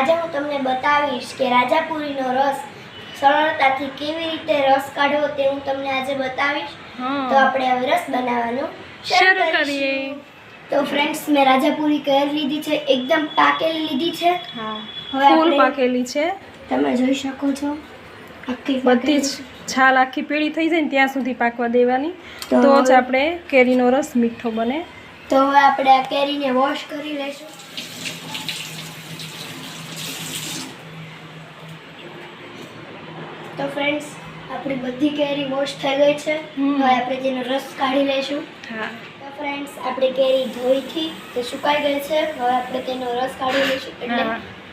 આજે હું તમને બતાવીશ કે રાજાપુરીનો રસ સરળતાથી કેવી રીતે રસ કાઢવો તે હું તમને આજે બતાવીશ. તો આપણે હવે રસ બનાવવાનું શરૂ કરીએ. તો ફ્રેન્ડ્સ મેં રાજાપુરી કેરી લીધી છે એકદમ પાકેલી લીધી છે. હા. હવે ફૂલ પાકેલી છે. તમે જોઈ શકો છો આખી બધી જ છાલ આખી પીળી થઈ જાય ને ત્યાં સુધી પાકવા દેવાની. તો તો જ આપણે કેરીનો રસ મીઠો બને. તો હવે આપણે આ કેરીને વોશ કરી લઈશું. તો ફ્રેન્ડ્સ આપણી બધી કેરી વોશ થઈ ગઈ છે. હવે આપણે તેનો રસ કાઢી લઈશું. હા. તો ફ્રેન્ડ્સ આપણી કેરી ધોઈથી તે સુકાઈ ગઈ છે. હવે આપણે તેનો રસ કાઢી લઈશું. એટલે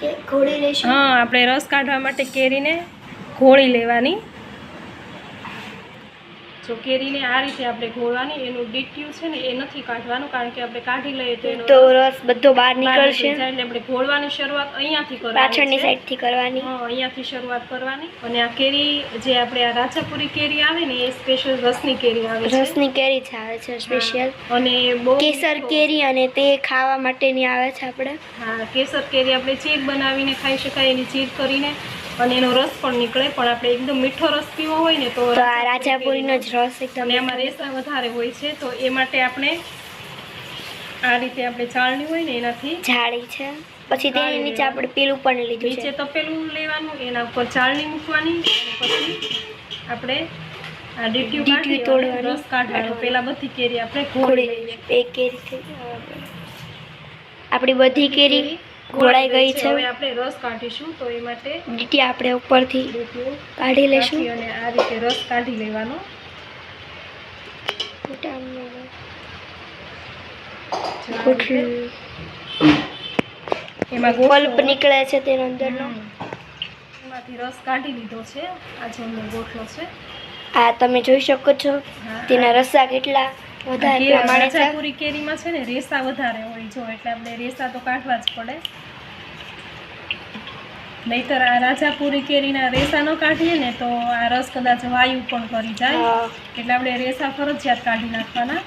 કે ઘોળી લઈશું. હા આપણે રસ કાઢવા માટે કેરીને ઘોળી લેવાની. જો કેરીને આ રીતે આપણે ઘોળવાની એનું ડીટ્યુ છે ને એ નથી કાઢવાનું કારણ કે આપણે કાઢી લઈએ તો એનો રસ બધો બહાર બહાર નીકળશે. એટલે આપણે ઘોળવાની શરૂઆત અહીંયાથી કરવાની પાછળની સાઈડથી કરવાની. હા અહીંયાથી શરૂઆત કરવાની. અને આ કેરી જે આપણે આ રાજાપુરી કેરી આવે ને એ સ્પેશિયલ રસની કેરી આવે છે. રસની કેરી જ આવે છે સ્પેશિયલ અને બહુ કેસર કેરી અને તે ખાવા માટેની આવે છે આપણે. હા કેસર કેરી આપણે ચીર બનાવીને ખાઈ શકાય એની ચીર કરીને અને એનો રસ પણ નીકળે પણ આપણે એકદમ મીઠો રસ પીવો હોય ને તો રાજાપુરીનો જ રસ એકદમ એમાં રેસા વધારે હોય છે તો એ માટે આપણે આ રીતે આપણે ચાળણી હોય ને એનાથી જાળી છે. પછી તેની નીચે આપણે પેલું પણ લીધું નીચે તપેલું લેવાનું એના ઉપર ચાળણી મૂકવાની અને પછી આપણે આ ડીટ્યું કાઢી રસ કાઢવાનો. પહેલા બધી કેરી આપણે ઘોળી લઈએ. એક કેરી થઈ આપણી બધી કેરી ઘોળાઈ ગઈ છે. હવે આપણે રસ કાઢીશું તો એ માટે ડીટી આપણે ઉપરથી કાઢી લઈશું. અને આ રીતે રસ કાઢી લેવાનો. એમાં ગોલ્પ નીકળે છે તેનો અંદરનો. એમાંથી રસ કાઢી લીધો છે. આ જેમનો ગોઠલો છે. આ તમે જોઈ શકો છો. તેના રસા કેટલા વધારે કેરીમાં છે. ને રેસા વધારે હોય જો એટલે આપણે રેસા તો કાઢવા જ પડે. નહીતર આ રાજાપુરી કેરીના રેસા ન કાઢીએ ને તો આ રસ કદાચ વાયુ પણ કરી જાય. એટલે આપણે રેસા ફરજિયાત કાઢી નાખવાના.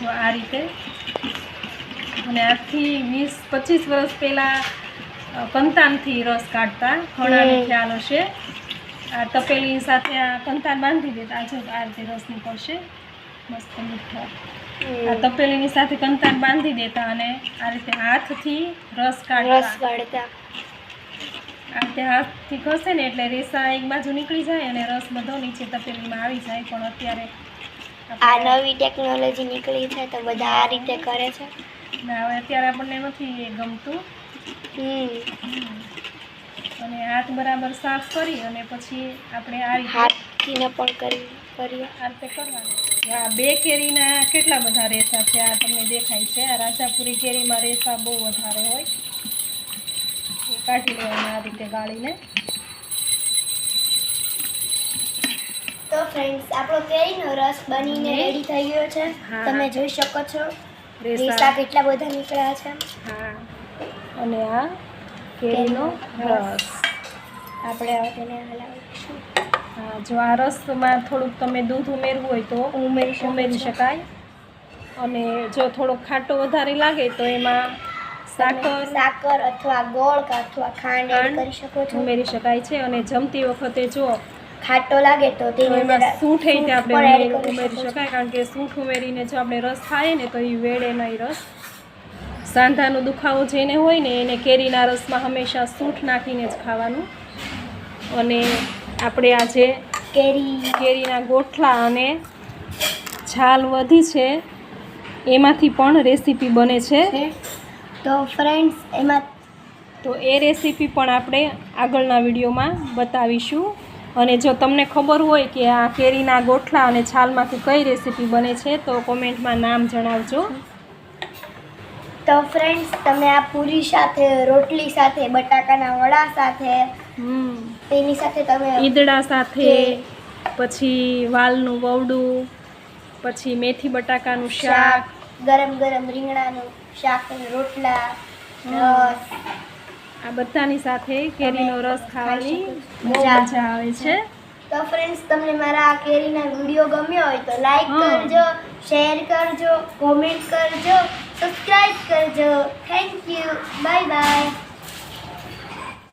જો આ રીતે. અને આજથી વીસ પચીસ વર્ષ પહેલાં કંતાનથી રસ કાઢતા. ઘણાને. ખ્યાલ હશે. આ તપેલી સાથે આ કંતાન બાંધી દેતા. આજે આ રીતે રસ નીકળશે. મસ્ત મીઠા. આ તપેલીની સાથે કંતાર બાંધી દેતા અને આ રીતે હાથથી રસ રસ કાઢતા. કાઢતા આ રીતે હાથથી ઘસે ને એટલે રેસા એક બાજુ નીકળી જાય અને રસ બધો નીચે તપેલીમાં આવી જાય પણ અત્યારે આ નવી ટેકનોલોજી નીકળી છે તો બધા આ રીતે કરે છે. ના હવે અત્યારે આપણને નથી ગમતું. હમ. અને હાથ બરાબર સાફ કરી અને પછી આપણે આ રીતે હાથથી પણ કરી કરીએ. આ રીતે કરવાનું. આ બે કેરીના કેટલા બધા રેસા છે? આ તમને દેખાય છે. આ રાજાપુરી કેરીમાં રેસા બહુ વધારે હોય. એ કાઢી લેવાના આ રીતે ગાળીને. તો ફ્રેન્ડ્સ આપણો કેરીનો રસ બનીને રેડી થઈ ગયો છે. તમે જોઈ શકો છો. રેસા. કેટલા બધા નીકળ્યા છે. હા. અને આ કેરીનો રસ. આપણે તેને હલાવીશું. જો આ રસમાં થોડુંક તમે દૂધ ઉમેરવું હોય તો ઉમેરી ઉમેરી શકાય અને જો થોડોક ખાટો વધારે લાગે તો એમાં સાકર તમે સાકર અથવા ગોળ અથવા ખાંડ કરી શકો છો. ઉમેરી શકાય છે. અને જમતી વખતે જો ખાટો લાગે તો તો તેની એમાં સૂંઠ એ આપણે પણ ઉમેરી. શકાય. કારણ કે સૂંઠ ઉમેરીને જો આપણે રસ ખાઈએ ને તો એ વેળે નહીં રસ સાંધાનો દુખાવો જેને હોય ને એને કેરીના રસમાં હંમેશા સૂંઠ નાખીને જ ખાવાનું. અને આપણે આજે કેરી. કેરીના ગોઠલા અને છાલ વધી છે. એમાંથી પણ રેસીપી બને છે. તો ફ્રેન્ડ્સ એમાં તો એ રેસીપી પણ આપણે આગળના વિડીયોમાં બતાવીશું. અને જો તમને ખબર હોય કે આ કેરીના ગોઠલા અને છાલમાંથી કઈ રેસીપી બને છે તો કોમેન્ટમાં નામ જણાવજો. તો ફ્રેન્ડ્સ તમે આ પૂરી સાથે રોટલી સાથે બટાકાના વડા સાથે તેની સાથે તમે ઈદડા સાથે પછી વાલનું વવડું પછી મેથી બટાકાનું શાક. ગરમ ગરમ રીંગણાનું શાક અને રોટલા. રસ. આ બધાની સાથે કેરીનો રસ ખાવાની મજા મજા આવે છે. તો ફ્રેન્ડ્સ તમને મારા આ કેરીના વીડિયો ગમ્યો હોય તો લાઈક કરજો શેર કરજો કોમેન્ટ કરજો સબસ્ક્રાઈબ કરજો. Thank you bye bye